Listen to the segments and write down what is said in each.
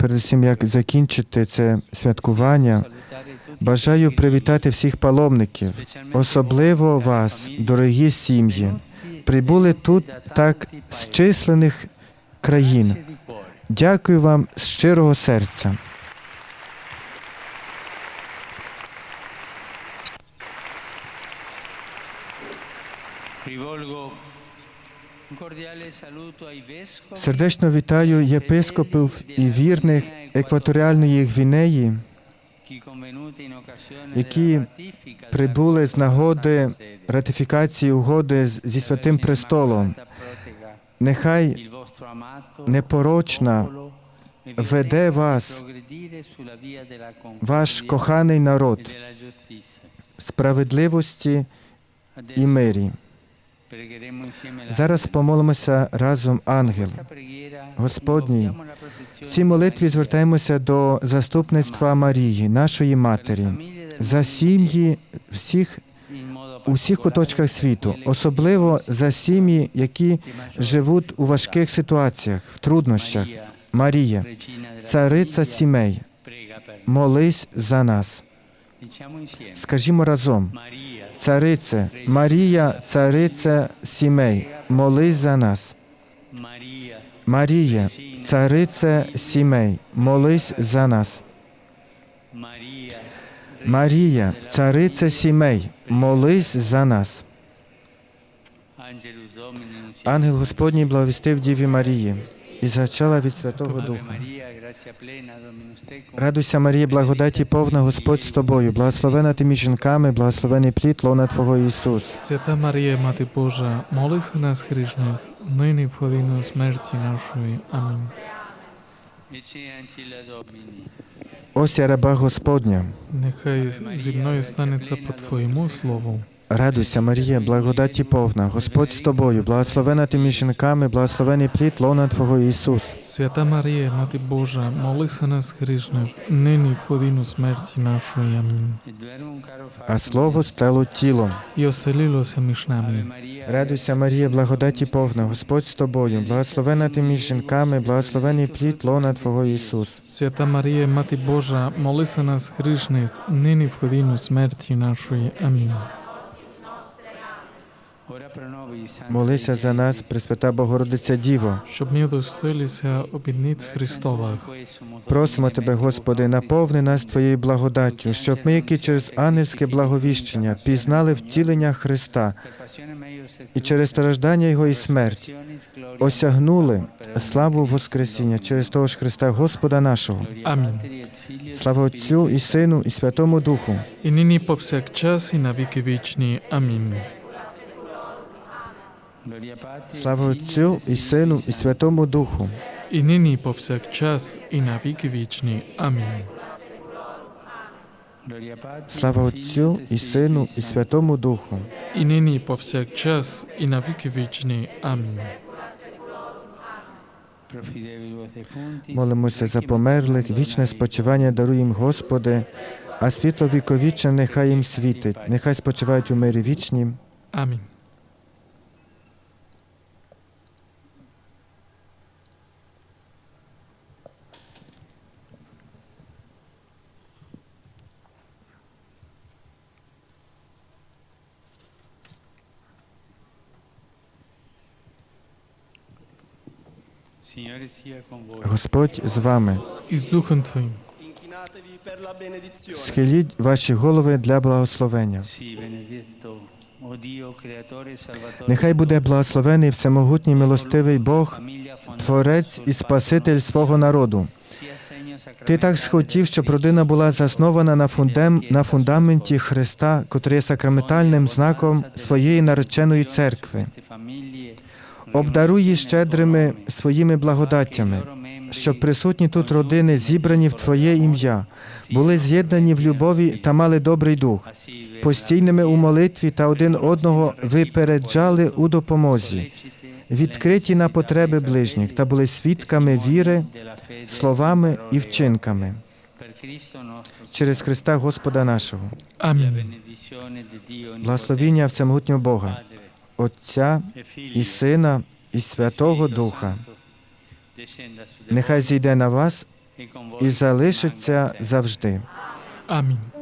передусім, як закінчити це святкування, бажаю привітати всіх паломників, особливо вас, дорогі сім'ї, прибули тут так з численних країн. Дякую вам з щирого серця. Сердечно вітаю єпископів і вірних екваторіальної Гвінеї, які прибули з нагоди ратифікації угоди зі святим престолом. Нехай непорочна e веде вас ваш коханий e народ справедливості і мирі. Зараз помолимося разом, ангел. Господній, В цій молитві звертаємося до заступництва Марії, нашої матері, за сім'ї всіх у куточках світу, особливо за сім'ї, які живуть у важких ситуаціях, в труднощах. Марія, цариця сімей, молись за нас. Скажімо разом. Царице, Марія, цариця сімей, молись за нас. Марія, цариця сімей, молись за нас. Марія, цариця сімей, молись за нас. Ангел Господній благовістив Діві Марії і зачала від Святого Духа. Радуйся, Марія, благодаті повна Господь з тобою, благословена ти між жінками, благословений плід лона Твого Ісус. Свята Марія, Мати Божа, моли за нас грішних, нині в годину смерті нашої. Амінь. Ось я раба Господня. Нехай зі мною станеться по Твоєму слову. Радуйся, Марія, благодаті повна, Господь з тобою, благословена ти між жінками, благословений плід лона Твого Ісус. Свята Марія, Мати Божа, моли за нас грішних, нині в годину смерті нашої. Амінь. А Слово стало тілом. І оселилося між нами. Радуйся, Марія, благодаті повна, Господь з тобою, благословена ти між жінками, благословений плід лона Твого Ісус. Свята Марія, Мати Божа, моли за нас грішних, нині в годину смерті нашої. Амінь. Молися за нас, Пресвята Богородиця Діво. Щоб ми достилися обідниць Христових. Просимо Тебе, Господи, наповни нас Твоєю благодаттю, щоб ми, які через ангельське благовіщення, пізнали втілення Христа і через страждання Його і смерть осягнули славу Воскресіння через того ж Христа Господа нашого. Амінь. Слава Отцю і Сину, і Святому Духу. І нині повсякчас і на віки вічні. Амінь. Слава Отцю і Сину, і Святому Духу. І нині повсякчас і на віки вічні. Амінь. Слава Отцю і Сину, і Святому Духу. І нині повсякчас і на віки вічні. Амінь. Молимося за померлих, вічне спочивання даруй їм, Господи, а світло віковічне нехай їм світить, нехай спочивають у мирі вічнім. Амінь. Господь з вами. І з Духом Твоїм. Схиліть ваші голови для благословення. Нехай буде благословений всемогутній милостивий Бог, Творець і Спаситель свого народу. Ти так схотів, щоб родина була заснована на, фундам, на фундаменті Христа, котрий є сакраментальним знаком своєї нареченої церкви. Обдаруй щедрими своїми благодаттями, щоб присутні тут родини, зібрані в Твоє ім'я, були з'єднані в любові та мали добрий дух, постійними у молитві та один одного випереджали у допомозі, відкриті на потреби ближніх та були свідками віри, словами і вчинками через Христа Господа нашого. Амінь. Благословіння всемогутнього Бога, Отця і Сина, і Святого Духа. Нехай зійде на вас і залишиться завжди. Амінь.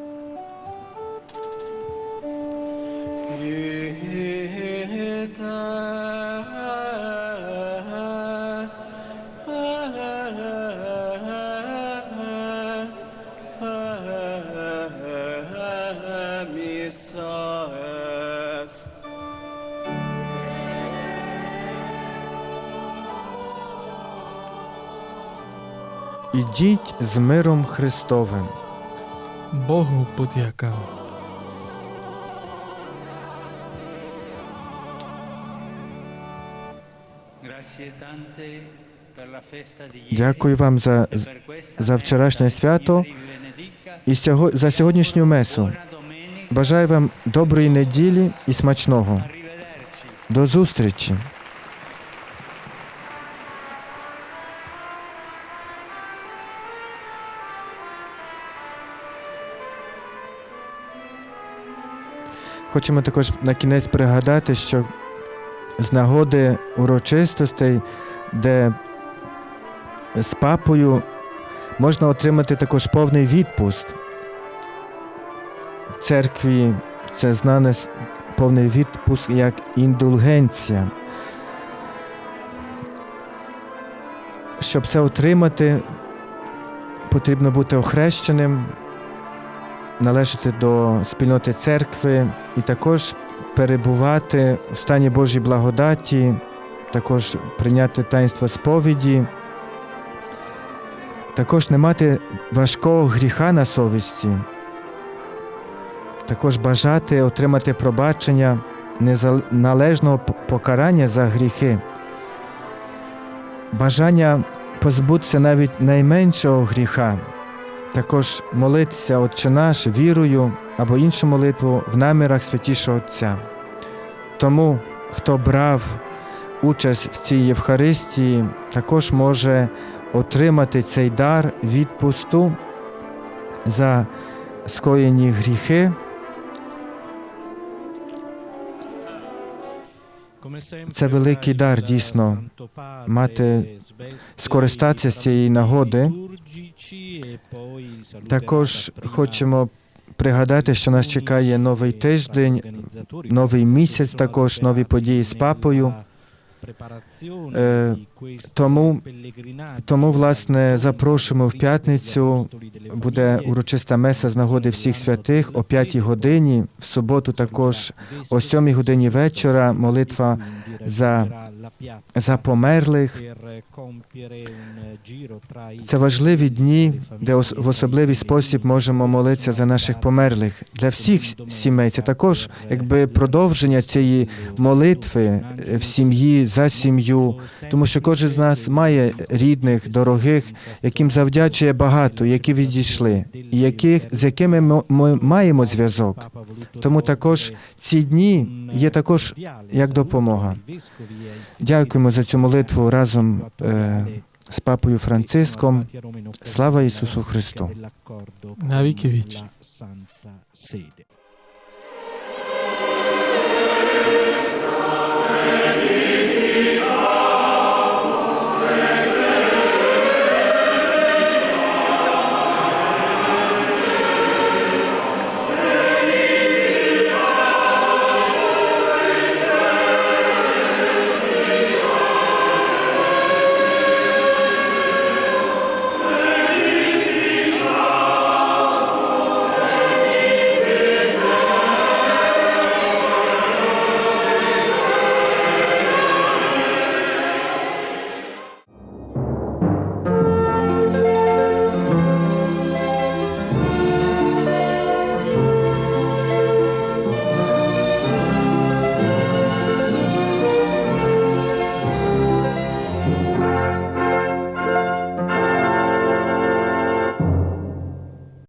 Ідіть з миром Христовим. Богу подяка. Дякую вам за, e за вчорашнє свято і сього, за сьогоднішню месу. Бажаю вам доброї неділі і смачного. До зустрічі. Хочемо також на кінець пригадати, що з нагоди урочистостей, де з папою можна отримати також повний відпуст. В церкві це знане повний відпуск як індульгенція. Щоб це отримати, потрібно бути охрещеним, належати до спільноти церкви і також перебувати в стані Божій благодаті, також прийняти таїнство сповіді, також не мати важкого гріха на совісті також бажати отримати пробачення належного покарання за гріхи, бажання позбутися навіть найменшого гріха, також молитися Отче наш вірою або іншу молитву в намірах святішого Отця. Тому, хто брав участь в цій Євхаристії, також може отримати цей дар відпусту за скоєні гріхи. Це великий дар дійсно мати скористатися з цієї нагоди. Також хочемо пригадати, що нас чекає новий тиждень, новий місяць, також нові події з папою. Е, тому- Тому, власне, запрошуємо в п'ятницю. Буде урочиста меса з нагоди всіх святих о 5 годині. В суботу також о 7 годині вечора молитва за, за померлих. Це важливі дні, де в особливий спосіб можемо молитися за наших померлих. Для всіх сімей це також якби продовження цієї молитви е, в сім'ї за сім'ю, тому що кожен з нас має рідних, дорогих, яким завдячує багато, які відійшли, і яких з якими ми- ми маємо зв'язок. Тому також ці дні є також як допомога. Дякуємо за цю молитву разом е, з папою Франциском. Слава Ісусу Христу! Навіки віч. Santa Sede.